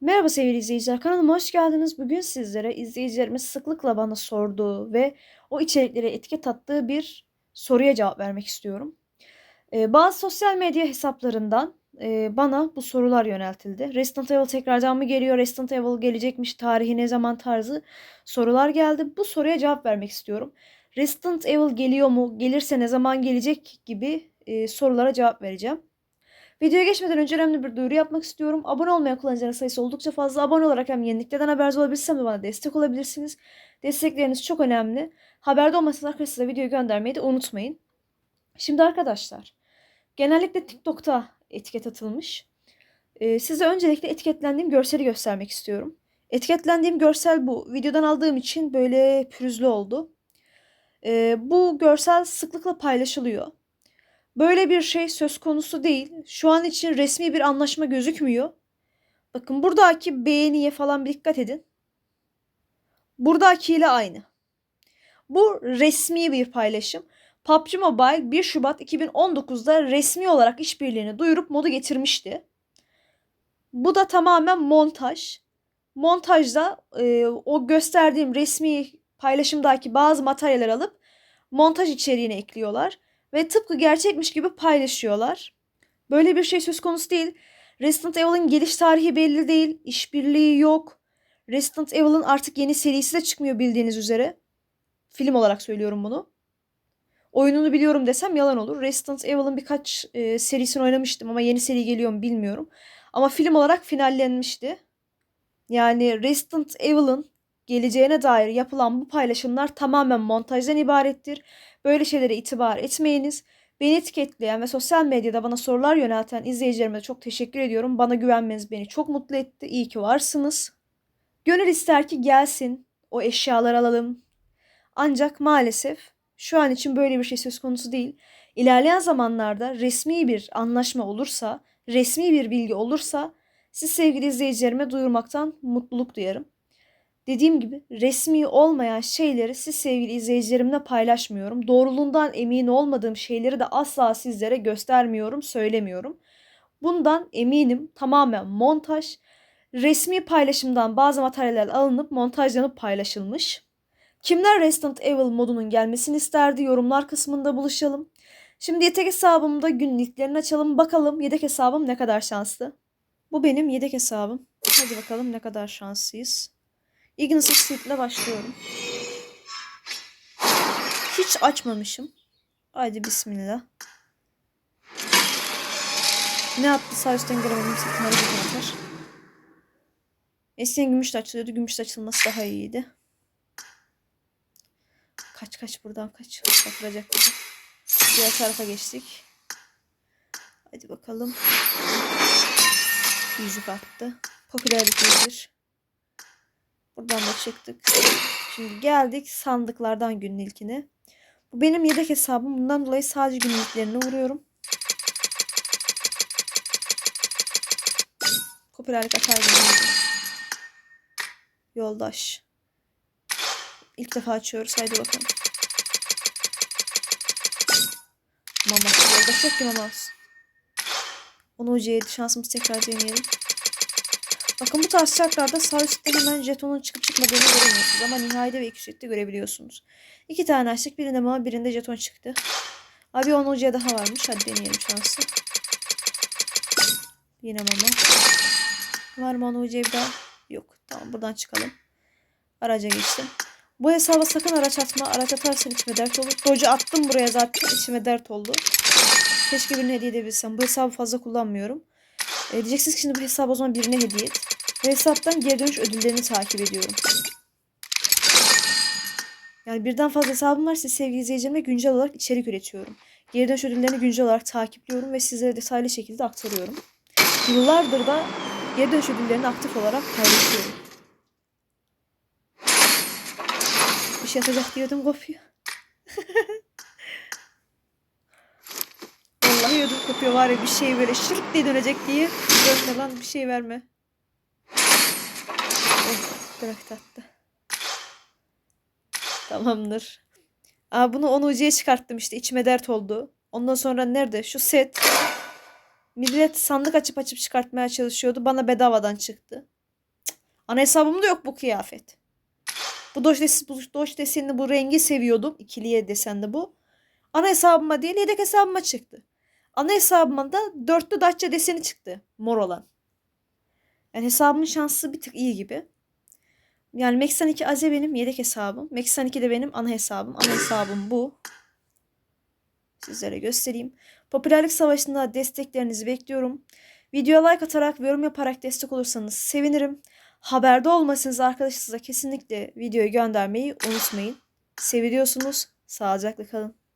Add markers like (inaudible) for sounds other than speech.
Merhaba sevgili izleyiciler, kanalıma hoş geldiniz. Bugün sizlere izleyicilerimiz sıklıkla bana sorduğu ve o içeriklere etiket attığı bir soruya cevap vermek istiyorum. Ee, bazı sosyal medya hesaplarından e, bana bu sorular yöneltildi. Resident Evil tekrardan mı geliyor? Resident Evil gelecekmiş, tarihi ne zaman tarzı sorular geldi. Bu soruya cevap vermek istiyorum. Resident Evil geliyor mu? Gelirse ne zaman gelecek gibi e, sorulara cevap vereceğim. Videoya geçmeden önce önemli bir duyuru yapmak istiyorum. Abone olmayan kullanıcıların sayısı oldukça fazla. Abone olarak hem yeniliklerden haberdar olabilirsem de bana destek olabilirsiniz. Destekleriniz çok önemli. Haberde olmasanız arkadaşlar videoyu göndermeyi de unutmayın. Şimdi arkadaşlar, genellikle TikTok'ta etiket atılmış. Ee, size öncelikle etiketlendiğim görseli göstermek istiyorum. Etiketlendiğim görsel bu. Videodan aldığım için böyle pürüzlü oldu. Ee, bu görsel sıklıkla paylaşılıyor. Böyle bir şey söz konusu değil. Şu an için resmi bir anlaşma gözükmüyor. Bakın buradaki beğeniye falan bir dikkat edin. Buradakiyle aynı. Bu resmi bir paylaşım. PUBG Mobile 1 Şubat 2019'da resmi olarak işbirliğini duyurup modu getirmişti. Bu da tamamen montaj. Montajda e, o gösterdiğim resmi paylaşımdaki bazı materyaller alıp montaj içeriğine ekliyorlar ve tıpkı gerçekmiş gibi paylaşıyorlar. Böyle bir şey söz konusu değil. Resident Evil'ın geliş tarihi belli değil. işbirliği yok. Resident Evil'ın artık yeni serisi de çıkmıyor bildiğiniz üzere. Film olarak söylüyorum bunu. Oyununu biliyorum desem yalan olur. Resident Evil'ın birkaç e, serisini oynamıştım ama yeni seri geliyor mu bilmiyorum. Ama film olarak finallenmişti. Yani Resident Evil'ın geleceğine dair yapılan bu paylaşımlar tamamen montajdan ibarettir. Böyle şeylere itibar etmeyiniz. Beni etiketleyen ve sosyal medyada bana sorular yönelten izleyicilerime çok teşekkür ediyorum. Bana güvenmeniz beni çok mutlu etti. İyi ki varsınız. Gönül ister ki gelsin, o eşyaları alalım. Ancak maalesef şu an için böyle bir şey söz konusu değil. İlerleyen zamanlarda resmi bir anlaşma olursa, resmi bir bilgi olursa siz sevgili izleyicilerime duyurmaktan mutluluk duyarım. Dediğim gibi resmi olmayan şeyleri siz sevgili izleyicilerimle paylaşmıyorum. Doğruluğundan emin olmadığım şeyleri de asla sizlere göstermiyorum, söylemiyorum. Bundan eminim tamamen montaj. Resmi paylaşımdan bazı materyaller alınıp montajlanıp paylaşılmış. Kimler Resident Evil modunun gelmesini isterdi yorumlar kısmında buluşalım. Şimdi yedek hesabımda günlüklerini açalım bakalım yedek hesabım ne kadar şanslı. Bu benim yedek hesabım. Hadi bakalım ne kadar şanslıyız. Suite ile başlıyorum. Hiç açmamışım. Haydi bismillah. Ne attı sağ üstten göremedim. Sakınları bir atar. Eskiden gümüşle açılıyordu. Gümüşle açılması daha iyiydi. Kaç kaç buradan kaç. Batıracak bizi. Diğer tarafa geçtik. Hadi bakalım. Yüzük attı. Popülerlik yüzür. Buradan da çıktık. Şimdi geldik sandıklardan günün ilkine. Bu benim yedek hesabım. Bundan dolayı sadece günlüklerine vuruyorum. Popülerlik atar. Yoldaş. İlk defa açıyoruz. Haydi bakalım. Mama. Yoldaş yok ki mama olsun. Onu ucuya şansımız tekrar deneyelim. Bakın bu tarz şartlarda sağ üstte hemen jetonun çıkıp çıkmadığını göremiyorsunuz. Ama nihayede ve iki üstte görebiliyorsunuz. İki tane açtık. Birinde mama birinde jeton çıktı. Abi 10 ucuya daha varmış. Hadi deneyelim şansı. Yine mama. Var mı 10 ucuya bir daha? Yok. Tamam buradan çıkalım. Araca geçtim. Bu hesaba sakın araç atma. Araç atarsan içime dert olur. Doge attım buraya zaten. içime dert oldu. Keşke birine hediye edebilsem. Bu hesabı fazla kullanmıyorum. E, diyeceksiniz ki şimdi bu hesabı o zaman birine hediye et. Bu hesaptan geri dönüş ödüllerini takip ediyorum. Yani birden fazla hesabım var. Siz sevgili izleyicilerime güncel olarak içerik üretiyorum. Geri dönüş ödüllerini güncel olarak takipliyorum ve sizlere detaylı şekilde aktarıyorum. Yıllardır da geri dönüş ödüllerini aktif olarak paylaşıyorum. Bir şey atacak diyordum kopuyor. (laughs) Ödüm kopuyor var ya bir şey böyle şırık diye dönecek diye. Dönme lan bir şey verme. Oh bırak tattı. Tamamdır. Aa, bunu 10 ucuya çıkarttım işte içime dert oldu. Ondan sonra nerede? Şu set. Millet sandık açıp açıp çıkartmaya çalışıyordu. Bana bedavadan çıktı. Ana hesabımda yok bu kıyafet. Bu doş, des bu doş desenli bu rengi seviyordum. İkiliye desende bu. Ana hesabıma değil yedek hesabıma çıktı. Ana hesabıma da dörtlü Dacia deseni çıktı. Mor olan. Yani hesabımın şansı bir tık iyi gibi. Yani Meksan 2 Aze benim yedek hesabım. Meksan 2 de benim ana hesabım. Ana hesabım bu. Sizlere göstereyim. Popülerlik savaşında desteklerinizi bekliyorum. Videoya like atarak yorum yaparak destek olursanız sevinirim. Haberde olmasınız arkadaşınıza kesinlikle videoyu göndermeyi unutmayın. Seviliyorsunuz. Sağlıcakla kalın.